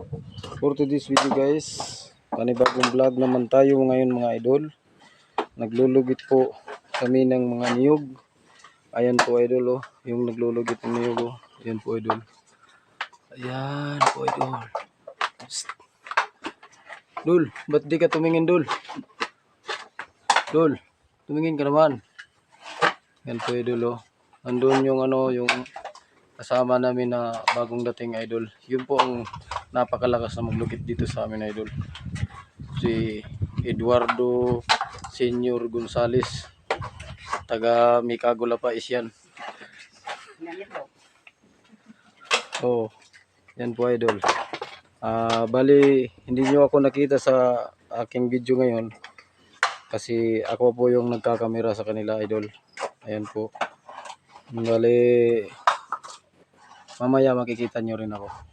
For today's video guys, panibagong vlog naman tayo ngayon mga idol. Naglulugit po kami ng mga niyog. Ayan po idol oh, yung naglulugit ng niyog oh. Ayan po idol. Ayan po idol. Dul, ba't di ka tumingin Dul? Dul, tumingin ka naman. Ayan po idol oh. Andun yung ano, yung kasama namin na bagong dating idol. Yun po ang napakalakas na maglugit dito sa amin idol. Si Eduardo Senior Gonzales. Taga Mikagula pa is yan. Oh, yan po idol. Ah, bali hindi niyo ako nakita sa aking video ngayon kasi ako po yung nagkakamera sa kanila idol. Ayan po. Bali mamaya makikita nyo rin ako.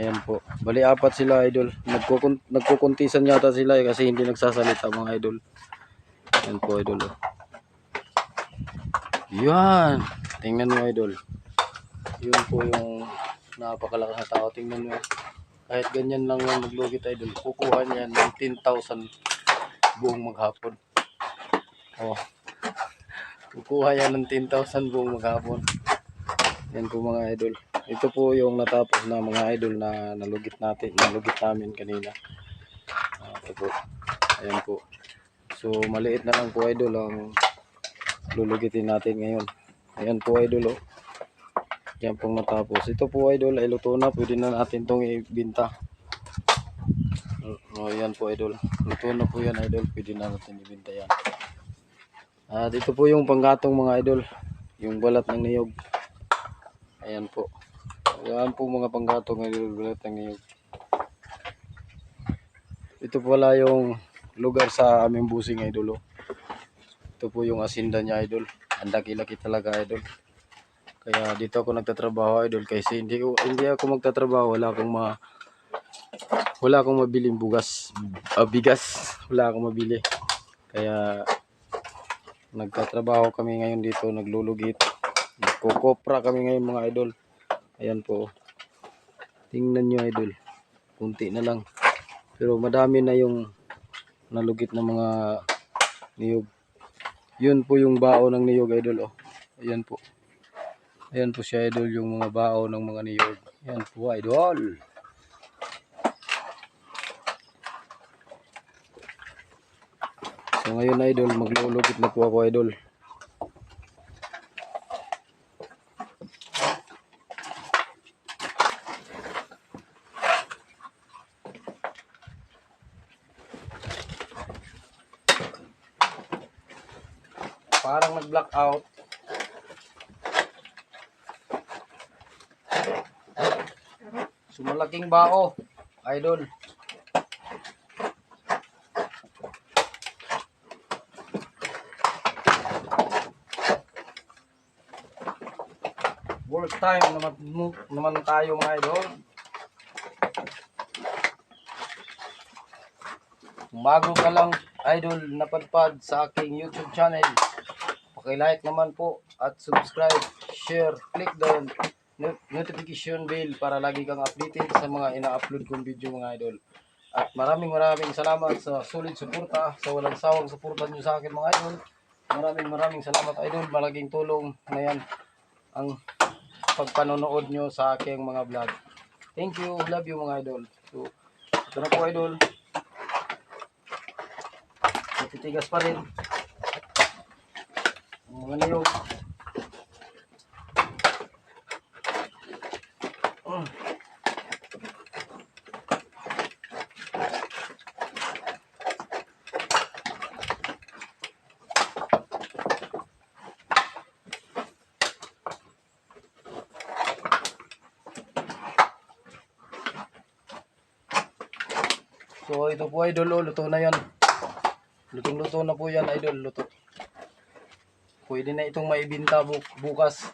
Ayan po. Bali apat sila idol. Nagkukun nagkukuntisan yata sila eh, kasi hindi nagsasalita mga idol. Ayan po idol. Oh. Yan. Tingnan mo idol. Yun po yung napakalakas na tao. Tingnan mo. Kahit ganyan lang yung maglugit idol. Kukuha niya ng 10,000 buong maghapon. Oh. Kukuha yan ng 10,000 buong maghapon. Yan po mga idol. Ito po yung natapos na mga idol na nalugit natin, nalugit namin kanina. Ah, ito po. Ayan po. So maliit na lang po idol ang lulugitin natin ngayon. Ayan po idol oh. Yan pong natapos. Ito po idol ay luto na. Pwede na natin itong ibinta. Oh, yan po idol. Luto na po yan idol. Pwede na natin ibinta yan. At ito po yung panggatong mga idol. Yung balat ng niyog. Ayan po. Ayan po mga panggatong idol. Balat ng niyog. Ito pala yung lugar sa aming busing idol. oh. Ito po yung asinda niya idol. Ang laki-laki talaga idol. Kaya dito ako nagtatrabaho idol kasi hindi hindi ako magtatrabaho wala akong ma wala akong mabiling bugas, ah, bigas, wala akong mabili. Kaya nagtatrabaho kami ngayon dito, naglulugit. Nagkukopra kami ngayon mga idol. Ayan po. Tingnan nyo idol. Kunti na lang. Pero madami na yung nalugit na mga niyog. Yun po yung bao ng niyog idol. Oh. Ayan po. Ayan po siya idol yung mga bao ng mga niyog. Ayan po idol. So ngayon idol, maglulugit na po ako idol. Parang nag-black out. So malaking bao, idol. Work time naman, naman tayo mga idol. Bago ka lang idol napadpad sa aking YouTube channel, paki-like naman po at subscribe, share, click the not- notification bell para lagi kang updated sa mga ina-upload kong video mga idol. At maraming maraming salamat sa solid suporta, sa walang sawang suporta nyo sa akin mga idol. Maraming maraming salamat idol, malaking tulong na yan ang pagpanonood nyo sa aking mga vlog. Thank you, love you mga idol. So, ito na po idol. Natitigas pa rin. Ang mga niyog. Mm. So ito po idol, oh, luto na yan. Lutong luto na po yan idol, luto. Pwede na itong maibinta bu- bukas.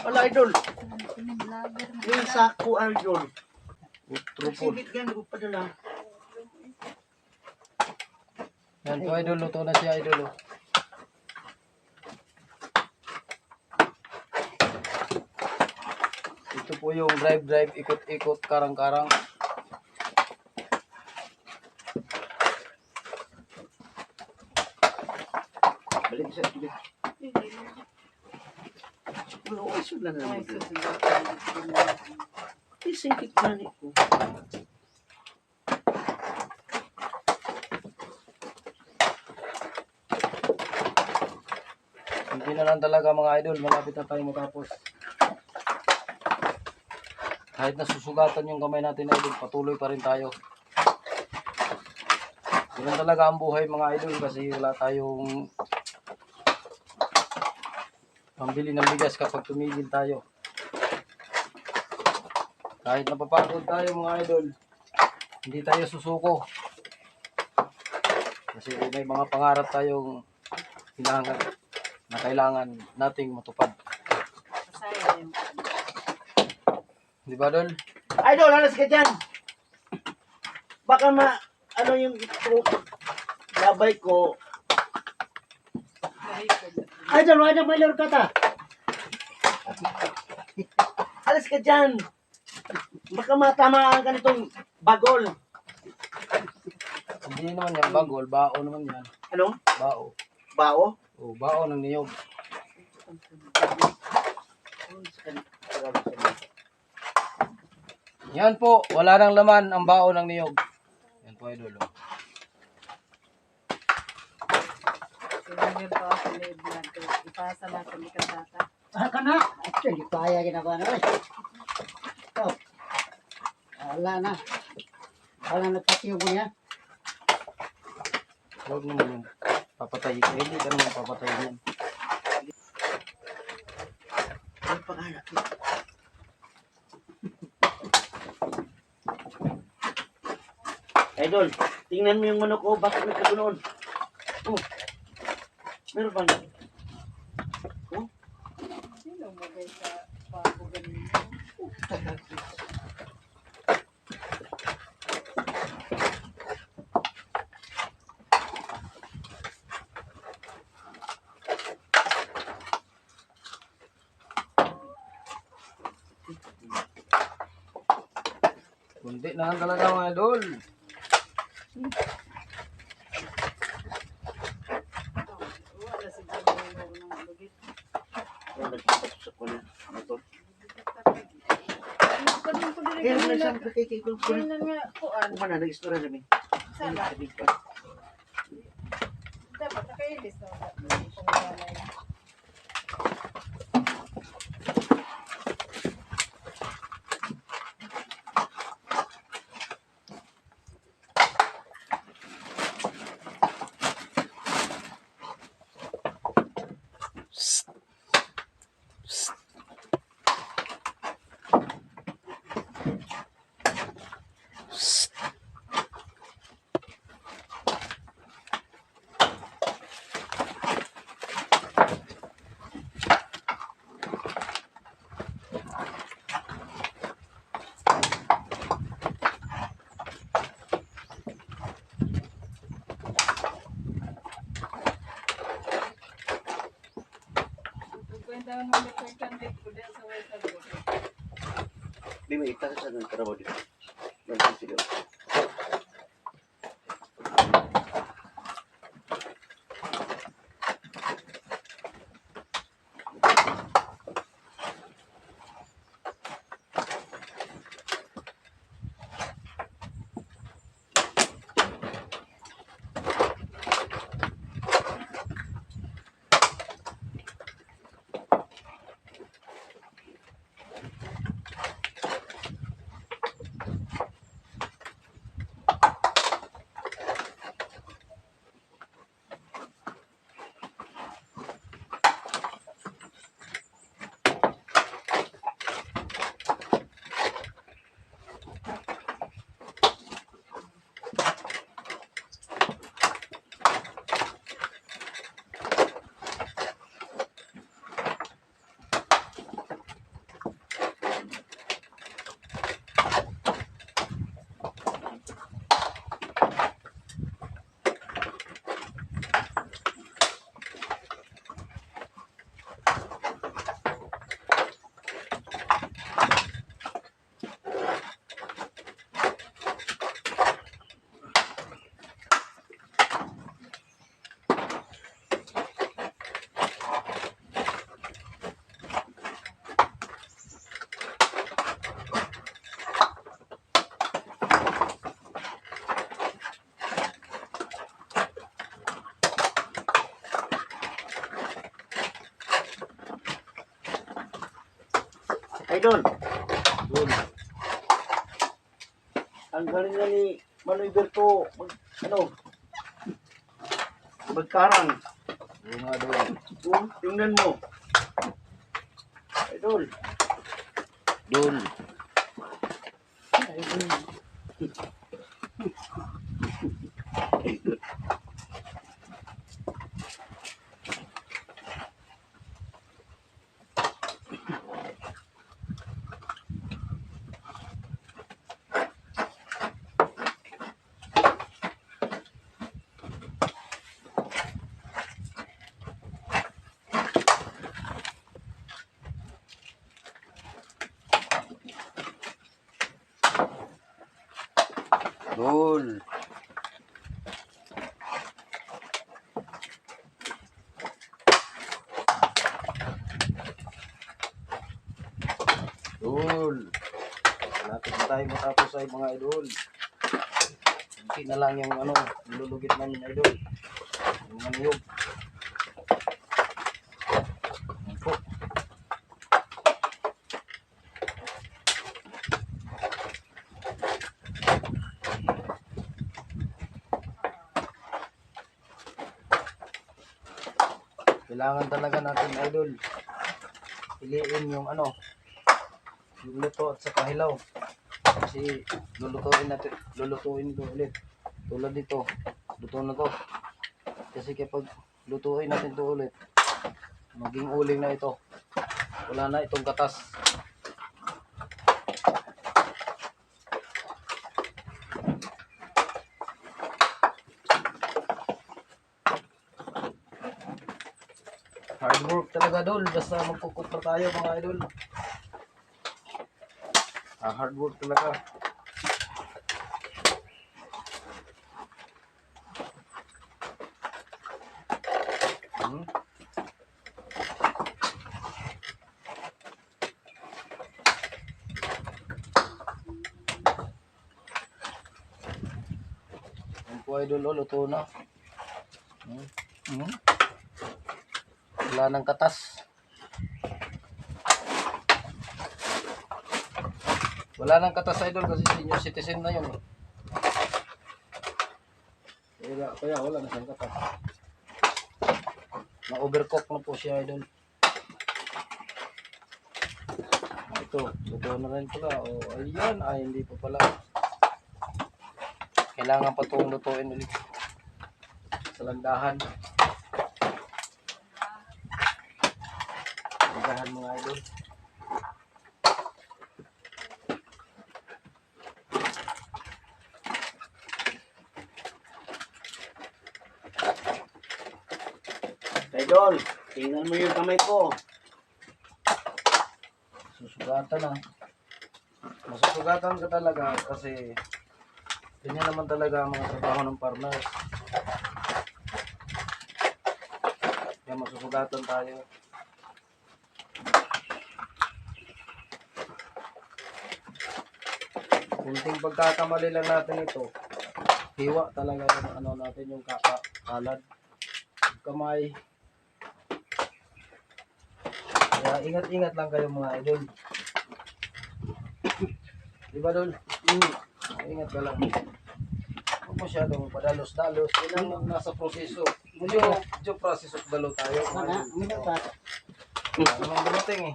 Wala, idol. Yung sako, idol. Trupod. Sibit ko padala. Yan po idol, luto na siya idol. oh. Ito po yung drive-drive, ikot-ikot, karang-karang. Balik sa tubig. Wala ko iso lang naman. Isingkit na ni ko. Hindi na lang talaga mga idol, malapit na tayo matapos. Kahit nasusugatan yung kamay natin idol, patuloy pa rin tayo. Ganun talaga ang buhay mga idol kasi wala tayong pambili ng bigas kapag tumigil tayo. Kahit napapagod tayo mga idol, hindi tayo susuko. Kasi may mga pangarap tayong kailangan na kailangan nating matupad. Masaya yung Di ba, Dol? Idol, alas ka dyan. Baka ma, ano yung ito, labay ko. Idol, wala na mayor ka ta. alas ka dyan. Baka matamaan ka nitong bagol. Hindi naman yan bagol, bao naman yan. Ano? Bao. Bao? O, bao ng niyog. Yan po, wala nang laman ang bao ng niyog. Yan po, idol. oh. Sinunod ako sa live na ito. Ipasa natin ni Katata. Ah, kana. Actually, kaya ginagawa na rin. Ito. Wala na. Wala na patiyog mo yan. Huwag naman yung papatayin. Eh, Hindi ka naman papatayin yan. Ang pangalan. Idol, tingnan mo yung manok ko, bakit may kagunoon? Oh, meron bang? Oh, Sino magay sa bago ganun? Kundi na lang talaga mga idol. Wala si Jumbo ng lugit. yung nagpapasok sa kunin. Ano to? Ganun ko din Kaya na siyempre kay kay kung kunin. Kanina nga kuan. Ano na, nag-istorya namin. Sana. Dapat nakailis na. Kung wala na Di may ita sa ng trabaho dito. Nandiyan Idol, Dol. ang galing na ni Manoy Berto, mag, ano, magkarang. Oo nga dol. Oh, tingnan mo. Dol. Dol. Dol. Malapit na tayo matapos ay mga idol. Hindi na lang yung ano, nilulugit namin idol. Yung maniyog. Kailangan talaga natin idol. Piliin yung ano, yung luto at saka hilaw. Kasi lulutuin natin, lulutuin ito ulit. Tulad dito, luto na to. Kasi kapag lutuin natin to ulit, maging uling na ito. Wala na itong katas. Hard work talaga dol, basta magkukot na tayo mga idol. Ah, hard work talaga. Hmm? Yan po idol, oh, luto na. Hmm? Hmm? Wala nang katas. Wala nang katas idol kasi senior citizen na yun. eh. Kaya, kaya wala na siyang katas. Na-overcook na po siya idol. Ito, ito na rin pala. O, ayan. Ay, hindi pa pala. Kailangan pa itong lutuin ulit. Sa landahan. Landahan mga idol. Tingnan mo yung kamay ko. susugatan na. Masusugatan ka talaga kasi ganyan naman talaga ang mga trabaho ng farmers. Kaya masusugatan tayo. Kunting pagkakamali lang natin ito. Hiwa talaga yung ano natin yung kaka kalad. Kamay. Ingat-ingat lang kayo mga idol. Di ba dol? Mm. Ingat ka lang. Huwag masyadong padalos-dalos. Yan ang nasa proseso. Medyo, medyo process of dalo tayo. minit pa. Wala namang dumating eh.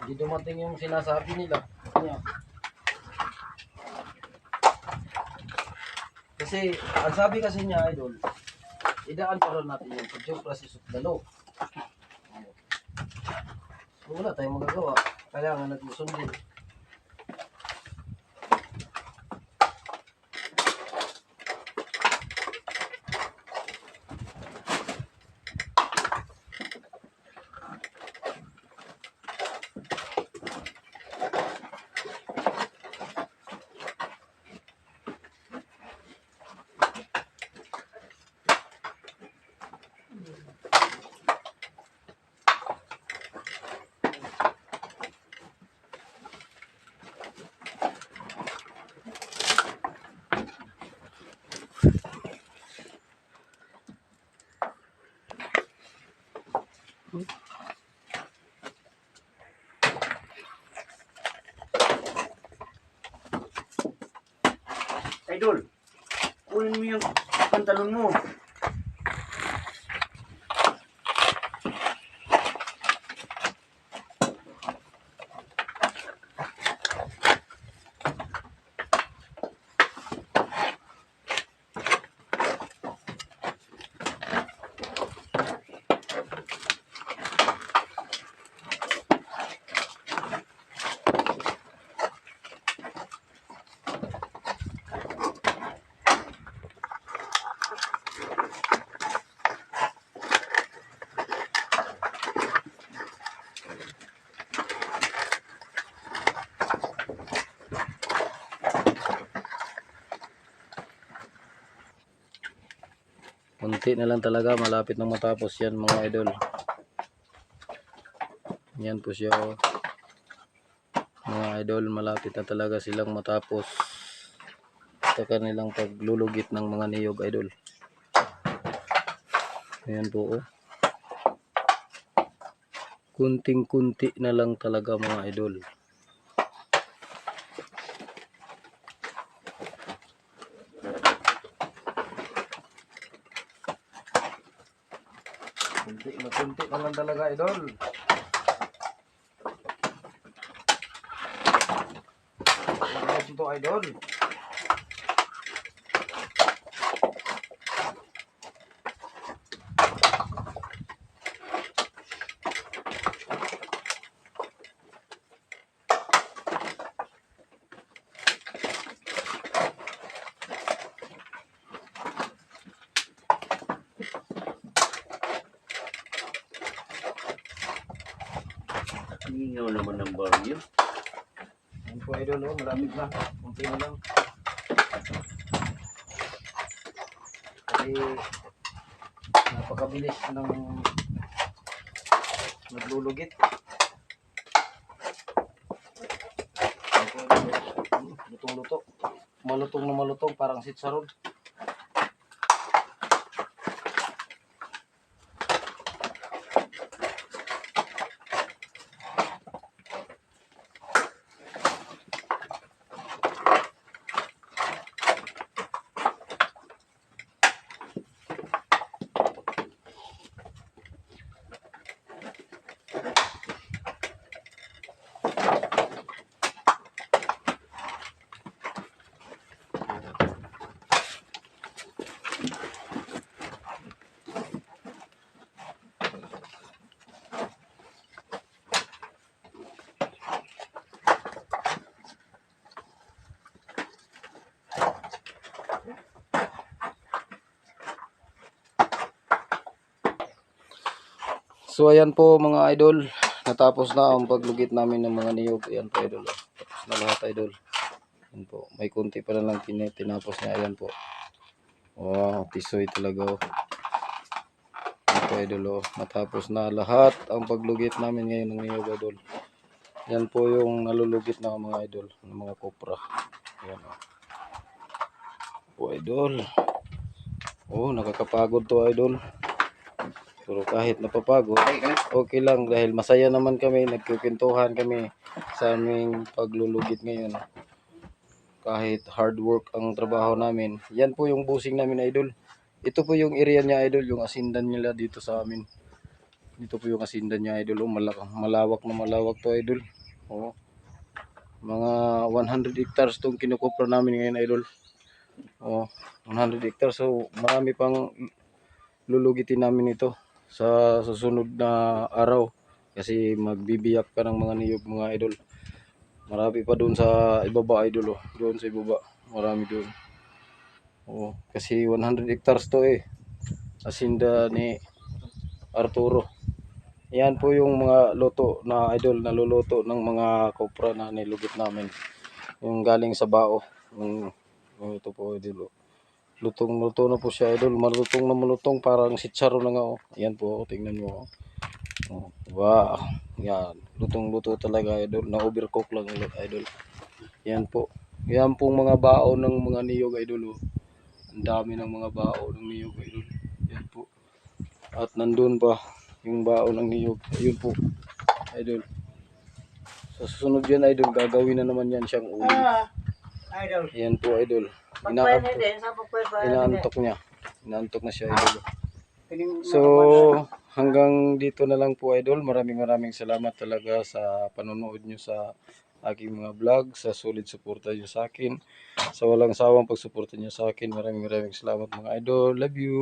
Hindi dumating yung sinasabi nila. Kanya. Kasi, ang sabi kasi niya, idol, idaan pa rin natin yung yung process of. So, wala tayong magagawa. Kailangan natin idol. Kunin mo yung pantalon mo. Kunti na lang talaga, malapit nang matapos yan mga idol. Yan po siya oh. Mga idol, malapit na talaga silang matapos sa kanilang paglulugit ng mga niyog idol. Ayan po oh. Kunting-kunti na lang talaga mga idol. Kunti na kunti na lang talaga idol. Ito idol? Malapit na. Kunti na lang. Kasi napakabilis ng naglulugit. Lutong-luto. Malutong na malutong parang sitsarod. So ayan po mga idol, natapos na ang paglugit namin ng mga niyog. Ayan po idol. Tapos na lahat idol. Ayan po. May kunti pa na lang tin- tinapos niya. Ayan po. Wow, tisoy talaga. Oh. Ayan po idol. Oh. Natapos na lahat ang paglugit namin ngayon ng niyog idol. Yan po yung nalulugit na mga idol, ng mga kopra. Ayan oh. Po idol. Oh, nakakapagod to idol. Pero kahit napapagod, okay lang dahil masaya naman kami, nagkukwentuhan kami sa aming paglulugit ngayon. Kahit hard work ang trabaho namin. Yan po yung busing namin idol. Ito po yung area niya idol, yung asindan nila dito sa amin. Dito po yung asindan niya idol, oh, malak malawak na malawak to idol. Oh. Mga 100 hectares tong kinukupra namin ngayon idol. Oh, 100 hectares so marami pang lulugitin namin ito sa susunod na araw. Kasi magbibiyak pa ng mga niyog mga idol. Marami pa doon sa ibaba idol oh. doon sa ibaba. Marami doon oh, kasi 100 hectares to eh. Asinda ni Arturo. Yan po yung mga luto na idol na luluto ng mga kopra na nilugit namin. Yung galing sa bao. Yung, yung ito po idol oh. Lutong luto na po siya idol. Malutong na malutong parang sitsaro na nga oh. Ayan po, oh, tingnan mo. Oh. Oh, wow. Yan. Lutong luto talaga idol. Na overcook lang idol. Yan po. Yan pong mga bao ng mga niyog idol. Oh. Ang dami ng mga bao ng niyog idol. Yan po. At nandun pa yung bao ng niyog. Ayun po. Idol. Sa susunod yan idol, gagawin na naman yan siyang uling. Ah, idol. Yan po idol. Pagpayan. inaantok niya. Inaantok na siya idol. So, hanggang dito na lang po idol. Maraming maraming salamat talaga sa panonood nyo sa aking mga vlog, sa solid suporta nyo sa akin, sa walang sawang pagsuporta nyo sa akin. Maraming maraming salamat mga idol. Love you!